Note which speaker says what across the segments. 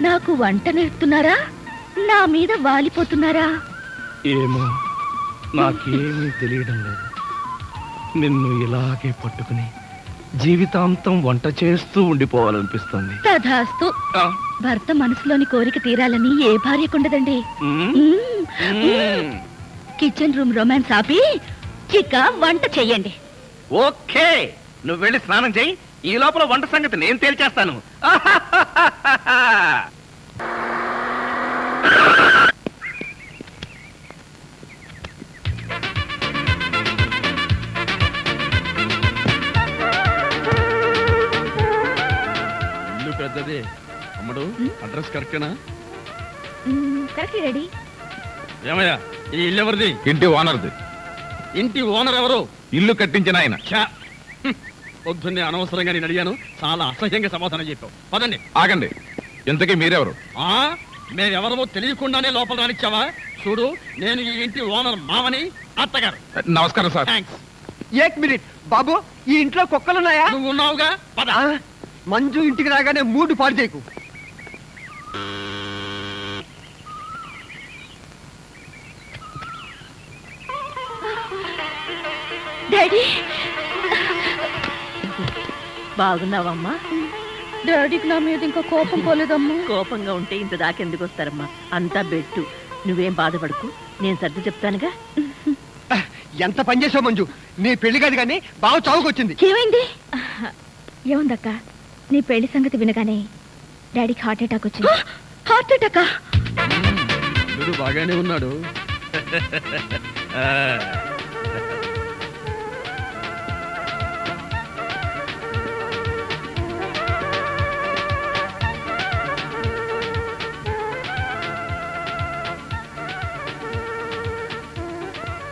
Speaker 1: నాకు వంట నేర్పుతున్నారా? నా మీద వాలిపోతున్నారా?
Speaker 2: ఏమో నాకేమీ తెలియడం లేదు. నిన్ను ఇలాగే పట్టుకుని జీవితాంతం వంట చేస్తూ ఉండిపోవాలనిపిస్తుంది.
Speaker 1: తధాస్తు. భర్త మనసులోని కోరిక తీరాలని ఏ భార్యకుండదండి. కిచెన్ రూమ్ రొమాన్స్ ఆపి చిక్క వంట చెయ్యండి.
Speaker 2: ఓకే నువ్వు వెళ్ళి స్నానం చేయి ఈ లోపల వంట సంగతి నేను తేల్చేస్తాను.
Speaker 3: ఇల్లు పెద్దది. అమ్మడు అడ్రస్ కరెక్టేనా?
Speaker 1: Correct ready.
Speaker 3: ఏమయ్యా ఈ ఇల్లు ఎవరిది?
Speaker 4: ఇంటి ఓనర్ది.
Speaker 3: ఇంటి ఓనర్ ఎవరు?
Speaker 4: ఇల్లు కట్టించిన ఆయన.
Speaker 3: పొద్దున్నే అనవసరంగా నేను అడిగాను. చాలా అసహ్యంగా సమాధానం చెప్పావు. పదండి.
Speaker 4: ఆగండి. ఇంతకీ మీరెవరు?
Speaker 3: ఆ మేమెవరమో తెలియకుండానే లోపల రానిచ్చావా? చూడు నేను ఈ ఇంటి ఓనర్ మామని అత్తగారు.
Speaker 4: నమస్కారం సార్.
Speaker 3: థ్యాంక్స్
Speaker 5: ఏక్ మినిట్. బాబు ఈ ఇంట్లో కుక్కలున్నాయా?
Speaker 3: నువ్వు ఉన్నావుగా? పద.
Speaker 5: ఆ, మంజు ఇంటికి రాగానే మూడు పాడు చేయకు.
Speaker 1: డాడీ
Speaker 6: బాగున్నావమ్మా?
Speaker 1: డాడీకి నా మీద ఇంకా కోపం పోలేదమ్మా.
Speaker 6: కోపంగా ఉంటే ఇంత దాకెందుకు వస్తారమ్మా? అంతా బెట్టు. నువ్వేం బాధపడకు. నేను సర్ది చెప్తానుగా.
Speaker 5: ఎంత పని చేసావు మంజు? నీ పెళ్ళి కాదు కానీ బావ చావుకొచ్చింది.
Speaker 1: ఏమైంది? ఏముందక్క? నీ పెళ్ళి సంగతి వినగానే డాడీకి హార్ట్ అటాక్ వచ్చింది. హార్ట్ అటాకా?
Speaker 3: బాగానే ఉన్నాడు.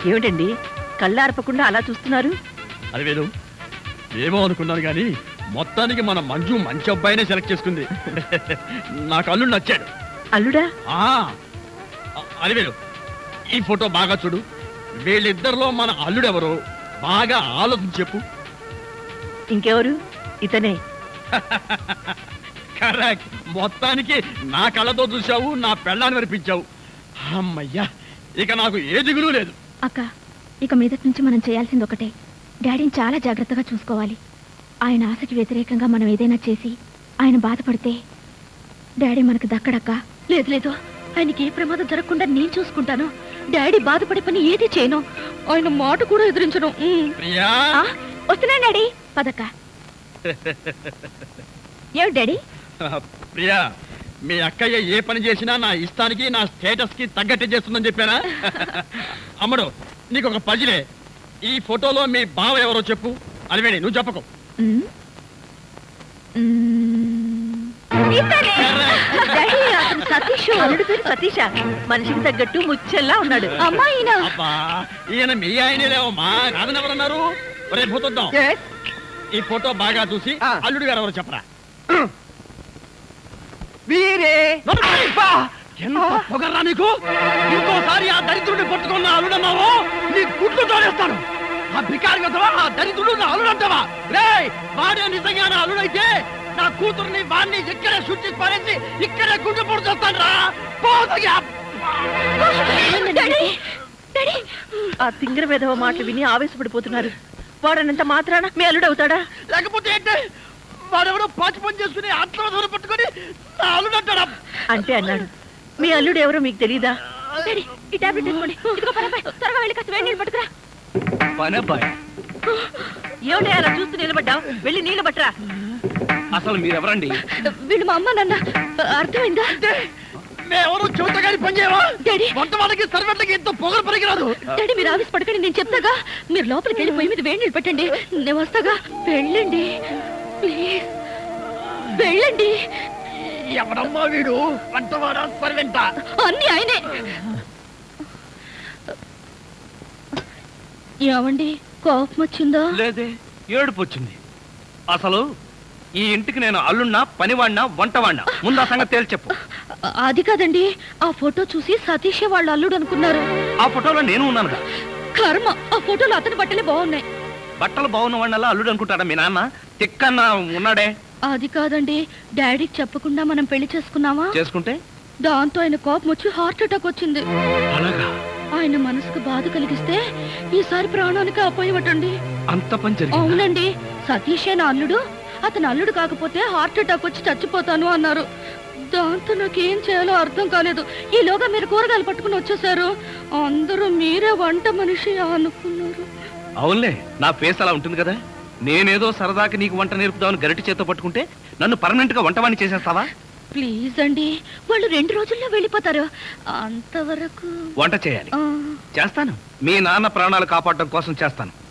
Speaker 6: ఏమిటండి? కళ్ళార్పకుండా అలా చూస్తున్నారు?
Speaker 3: అది వేరు ఏమో అనుకున్నాను కానీ మొత్తానికి మన మంజు మంచి అబ్బాయినే సెలెక్ట్ చేసుకుంది. నాకు అల్లుడు నచ్చాడు.
Speaker 6: అల్లుడా?
Speaker 3: ఆ అది వేరు ఈ ఫోటో బాగా చూడు. వీళ్ళిద్దరిలో మన అల్లుడెవరో బాగా ఆలోచించి చెప్పు.
Speaker 6: ఇంకెవరు? ఇతనే.
Speaker 3: కరెక్ట్ మొత్తానికి నా కళ్ళతో చూశావు నా పెళ్ళాన్ని వినిపించావు అమ్మయ్యా ఇక నాకు ఏ దిగులు లేదు.
Speaker 1: అక్క ఇక మీదటి నుంచి మనం చేయాల్సింది ఒకటే డాడీని చాలా జాగ్రత్తగా చూసుకోవాలి. ఆయన ఆశకి వ్యతిరేకంగా మనం ఏదైనా చేసి ఆయన బాధపడితే డాడీ మనకు దక్కడక్క. లేదు లేదు. ఆయనకి ఏ ప్రమాదం జరగకుండా నేను చూసుకుంటాను. డాడీ బాధపడే పని ఏది చేయను. ఆయన మాట కూడా ఎదిరించను. ఉమ్.
Speaker 3: ప్రియా.
Speaker 1: ఆ, వస్తున్నాను డాడీ. పదక్క. ఏమిటి డాడీ?
Speaker 3: ప్రియా. మీ అక్కయ్య ఏ పని చేసినా నా ఇష్టానికి నా స్టేటస్కి తగ్గట్టే చేస్తుందని చెప్పానా అమ్మడు నీకు ఒక పజిలే. ఈ ఫోటోలో మీ బావ ఎవరో చెప్పు. అలివేణి నువ్వు చెప్పకు.
Speaker 1: సతీష్
Speaker 6: మనిషికి తగ్గట్టు ముచ్చెల్లా ఉన్నాడు.
Speaker 1: అమ్మాయినా
Speaker 3: ఈయన. మీ ఆయనే లేవమ్మా కాదని ఎవరన్నారు? రేపు. ఈ ఫోటో బాగా చూసి
Speaker 5: ఆ.
Speaker 3: అల్లుడు గారు ఎవరో చెప్పరా?
Speaker 5: వీరే.
Speaker 3: అబ్బా! ఎంత పొగర్రా నీకు? ఇంకోసారి ఆ దరిద్రుడిని పట్టుకున్న అల్లుడన్నావు నీ గుడ్లు తోడేస్తాను. ఆ బికారి కదవా ఆ దరిద్రుడు నా అల్లుడంటావా రే వాడే నిజంగా నా అల్లుడైతే నా కూతుర్ని వాడిని ఇక్కడే శుద్ధి పారేసి ఇక్కడే గుండె పొడి చేస్తాను రా. పోతగా
Speaker 1: డాడీ డాడీ.
Speaker 6: ఆ తింగర విధవ మాటలు విని ఆవేశపడిపోతున్నారు. వాడనంత మాత్రాన మీ అల్లుడు అవుతాడా
Speaker 3: లేకపోతే ఏంటి? వాడెవడో పాచి పని చేసుకుని ఆత్మహత్య పట్టుకొని నా
Speaker 6: అంటే అన్నాడు. మీ అల్లుడు ఎవరో మీకు తెలీదా?
Speaker 1: డాడీ ఈ టాబ్లెట్ తీసుకోండి. ఇదిగో పరపాయ్ త్వరగా వెళ్ళి కాస్త వేడి నీళ్ళు పట్టుకురా.
Speaker 6: ఏమిటి అలా చూస్తూ నిలబడ్డావు? వెళ్ళి నీళ్ళు పట్టరా.
Speaker 2: అసలు మీరెవరండి?
Speaker 1: వీళ్ళు మా అమ్మ నాన్న అర్థమైందా?
Speaker 3: మేమెవరూ చెబుతా కానీ పని చేయవా?
Speaker 1: డాడీ.
Speaker 3: వంట వాళ్ళకి సర్వెంట్లకి ఎంతో పొగరు పనికిరాదు.
Speaker 1: డాడీ మీరు ఆఫీస్ పడకండి నేను చెప్తాగా? మీరు లోపలికి వెళ్ళి పొయ్యి మీద వేడి నీళ్ళు పెట్టండి. నేను వస్తాగా? వెళ్ళండి. ప్లీజ్. వెళ్ళండి.
Speaker 3: ఎవడమ్మా వీడు? వంటవాడా? సర్వెంటా?
Speaker 1: అన్ని ఆయనే. ఏమండి కోపం వచ్చిందా?
Speaker 2: లేదే ఏడుపు వచ్చింది. అసలు ఈ ఇంటికి నేను అల్లున్నా పనివాడినా వంటవాడినా ముందు ఆ సంగతి తేల్చి చెప్పు.
Speaker 1: అది కాదండి ఆ ఫోటో చూసి సతీష్ వాళ్ళ అల్లుడు అనుకున్నారు.
Speaker 2: ఆ ఫోటోలో నేను ఉన్నానుగా
Speaker 1: కర్మ ఆ ఫోటోలో అతని బట్టలే బాగున్నాయి.
Speaker 2: బట్టలు బాగున్న వాడినల్లా అల్లుడు అనుకుంటాడా మీ నాన్న? ఉన్నాడే?
Speaker 1: అది కాదండి. డాడీకి చెప్పకుండా మనం పెళ్ళి చేసుకున్నామా?
Speaker 2: చేసుకుంటే?
Speaker 1: దాంతో ఆయన కోపం వచ్చి హార్ట్ అటాక్ వచ్చింది.
Speaker 2: అలాగా?
Speaker 1: ఆయన మనసుకు బాధ కలిగిస్తే ఈసారి ప్రాణానికి అపోయవటండి
Speaker 2: అంత పని జరిగింది?
Speaker 1: అవునండి. సతీషే నా అల్లుడు అతను అల్లుడు కాకపోతే హార్ట్ అటాక్ వచ్చి చచ్చిపోతాను అన్నారు. దాంతో నాకేం చేయాలో అర్థం కాలేదు. ఈలోగా మీరు కూరగాయలు పట్టుకుని వచ్చేసారు అందరూ మీరే వంట మనిషి అనుకున్నారు.
Speaker 2: అవునులే నా ఫేస్ అలా ఉంటుంది కదా? నేనేదో సరదాకి నీకు వంట నేర్పుదామని గరిటి చేత్తో పట్టుకుంటే నన్ను పర్మనెంట్గా వంటవాణ్ణి చేసేస్తావా?
Speaker 1: ప్లీజ్ అండి వాళ్ళు రెండు రోజుల్లో వెళ్ళిపోతారు. అంతవరకు
Speaker 2: వంట చేయాలి. చేస్తాను. మీ నాన్న ప్రాణాలు కాపాడడం కోసం చేస్తాను.